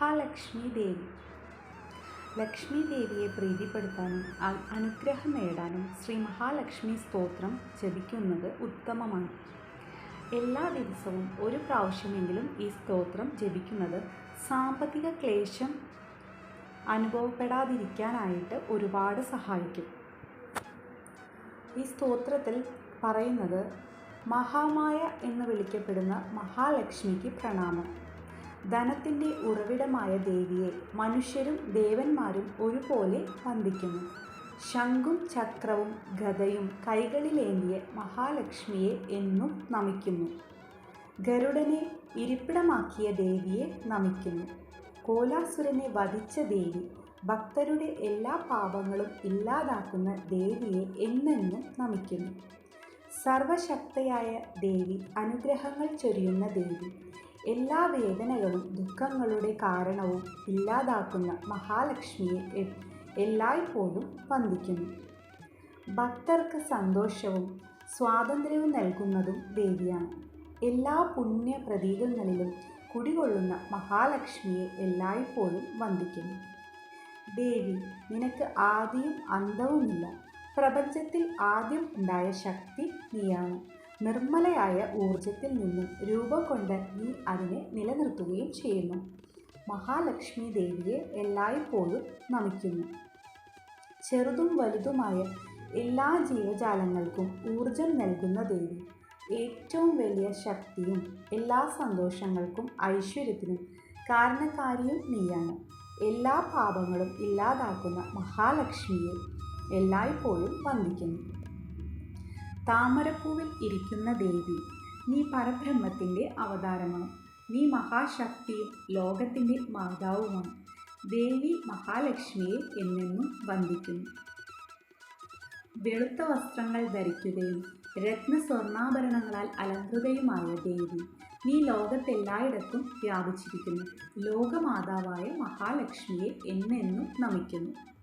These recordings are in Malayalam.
മഹാലക്ഷ്മി ദേവി. ലക്ഷ്മി ദേവിയെ പ്രീതിപ്പെടുത്താനും അനുഗ്രഹം നേടാനും ശ്രീ മഹാലക്ഷ്മി സ്തോത്രം ജപിക്കുന്നത് ഉത്തമമാണ്. എല്ലാ ദിവസവും ഒരു പ്രാവശ്യമെങ്കിലും ഈ സ്തോത്രം ജപിക്കുന്നത് സാമ്പത്തിക ക്ലേശം അനുഭവപ്പെടാതിരിക്കാനായിട്ട് ഒരുപാട് സഹായിക്കും. ഈ സ്തോത്രത്തിൽ പറയുന്നത് മഹാമായ എന്ന് വിളിക്കപ്പെടുന്ന മഹാലക്ഷ്മിക്ക് പ്രണാമം. ധനത്തിന്റെ ഉറവിടമായ ദേവിയെ മനുഷ്യരും ദേവന്മാരും ഒരുപോലെ വന്ദിക്കുന്നു. ശംഖും ചക്രവും ഗതയും കൈകളിലേന്തിയ മഹാലക്ഷ്മിയെ എന്നും നമിക്കുന്നു. ഗരുഡനെ ഇരിപ്പിടമാക്കിയ ദേവിയെ നമിക്കുന്നു. കോലാസുരനെ വധിച്ച ദേവി ഭക്തരുടെ എല്ലാ പാപങ്ങളും ഇല്ലാതാക്കുന്ന ദേവിയെ എന്നെന്നും നമിക്കുന്നു. സർവശക്തയായ ദേവി അനുഗ്രഹങ്ങൾ ചൊരിയുന്ന ദേവി എല്ലാ വേദനകളും ദുഃഖങ്ങളുടെ കാരണവും ഇല്ലാതാക്കുന്ന മഹാലക്ഷ്മിയെ എല്ലായ്പ്പോഴും വന്ദിക്കുന്നു. ഭക്തർക്ക് സന്തോഷവും സ്വാതന്ത്ര്യവും നൽകുന്നതും ദേവിയാണ്. എല്ലാ പുണ്യ പ്രതീകങ്ങളിലും കുടികൊള്ളുന്ന മഹാലക്ഷ്മിയെ എല്ലായ്പ്പോഴും വന്ദിക്കുന്നു. ദേവി നിനക്ക് ആദിയും അന്തവുമില്ല. പ്രപഞ്ചത്തിൽ ആദ്യം ഉണ്ടായ ശക്തി നീയാണ്. നിർമ്മലയായ ഊർജത്തിൽ നിന്നും രൂപം കൊണ്ട് നീ അതിനെ നിലനിർത്തുകയും ചെയ്യുന്നു. മഹാലക്ഷ്മി ദേവിയെ എല്ലായ്പ്പോഴും നമിക്കുന്നു. ചെറുതും വലുതുമായ എല്ലാ ജീവജാലങ്ങൾക്കും ഊർജം നൽകുന്ന ദേവി. ഏറ്റവും വലിയ ശക്തിയും എല്ലാ സന്തോഷങ്ങൾക്കും ഐശ്വര്യത്തിനും കാരണക്കാരിയും നീയാണ്. എല്ലാ പാപങ്ങളും ഇല്ലാതാക്കുന്ന മഹാലക്ഷ്മിയെ എല്ലായ്പ്പോഴും വന്ദിക്കുന്നു. താമരപ്പൂവിൽ ഇരിക്കുന്ന ദേവി നീ പരബ്രഹ്മത്തിന്റെ അവതാരമാണ്. നീ മഹാശക്തിയും ലോകത്തിന്റെ മാതാവുമാണ്. ദേവി മഹാലക്ഷ്മിയെ എന്നെന്നും വന്ദിക്കുന്നു. വെളുത്ത വസ്ത്രങ്ങൾ ധരിക്കുകയും രത്ന സ്വർണാഭരണങ്ങളാൽ അലങ്കൃതയുമായ ദേവി നീ ലോകത്തെല്ലായിടത്തും വ്യാപിച്ചിരിക്കുന്നു. ലോകമാതാവായ മഹാലക്ഷ്മിയെ എന്നെന്നും നമിക്കുന്നു.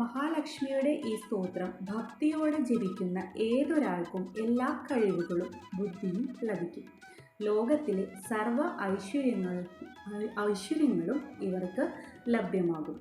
മഹാലക്ഷ്മിയുടെ ഈ സ്തോത്രം ഭക്തിയോടെ ജപിക്കുന്ന ഏതൊരാൾക്കും എല്ലാ കഴിവുകളും ബുദ്ധിയും ലഭിക്കും. ലോകത്തിലെ സർവ ഐശ്വര്യങ്ങൾ ഐശ്വര്യങ്ങളും ഇവർക്ക് ലഭ്യമാകും.